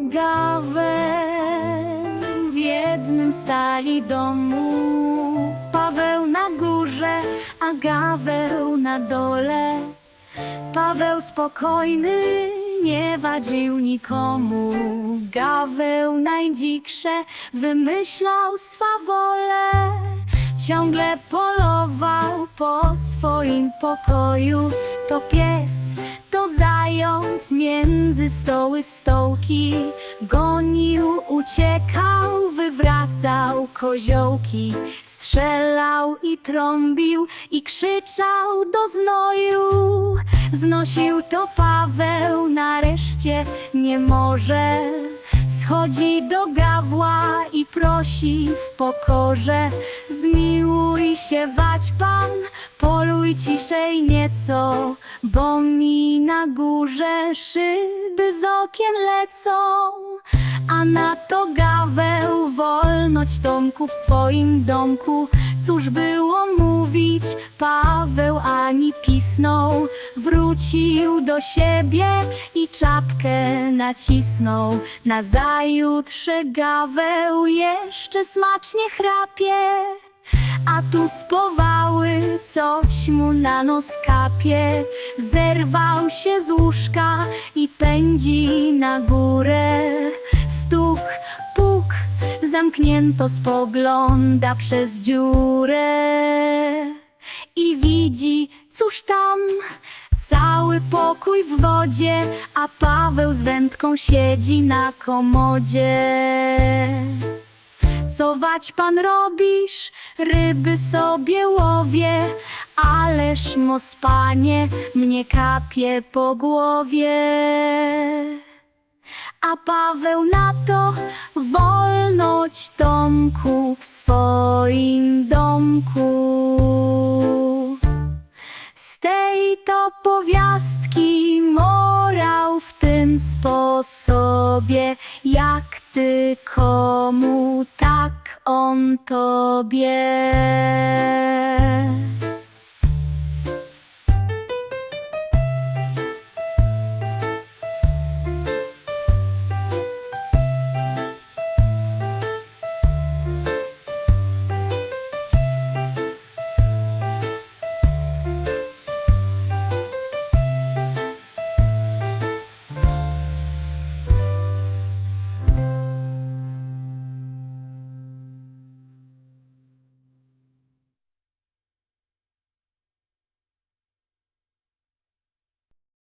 Gaweł w jednym stali domu. Paweł na górze, a Gaweł na dole. Paweł spokojny nie wadził nikomu. Gaweł najdziksze wymyślał swawole. Ciągle polował po swoim pokoju. To pies, zając między stoły stołki. Gonił, uciekał, wywracał koziołki. Strzelał i trąbił i krzyczał do znoju. Znosił to Paweł, nareszcie nie może. Schodzi do gawła i prosi w pokorze. Zmiłuj się, wać pan, poluj ciszej nieco Bo mi na górze szyby z okien lecą. A na to gaweł wolność Tomku w swoim domku. Cóż było Paweł ani pisnął Wrócił do siebie i czapkę nacisnął. Nazajutrze gaweł jeszcze smacznie chrapie a tu spowały coś mu na nos kapie. Zerwał się z łóżka i pędzi na górę. Stuk, puk, zamknięto spogląda przez dziurę I widzi, cóż tam, cały pokój w wodzie A Paweł z wędką siedzi na komodzie co wać pan robisz? Ryby sobie łowię, ależ mos panie mnie kapie po głowie. A Paweł na to wolność Tomku w swoim domku. To powiastki morał w tym sposobie, jak ty komu, tak on tobie.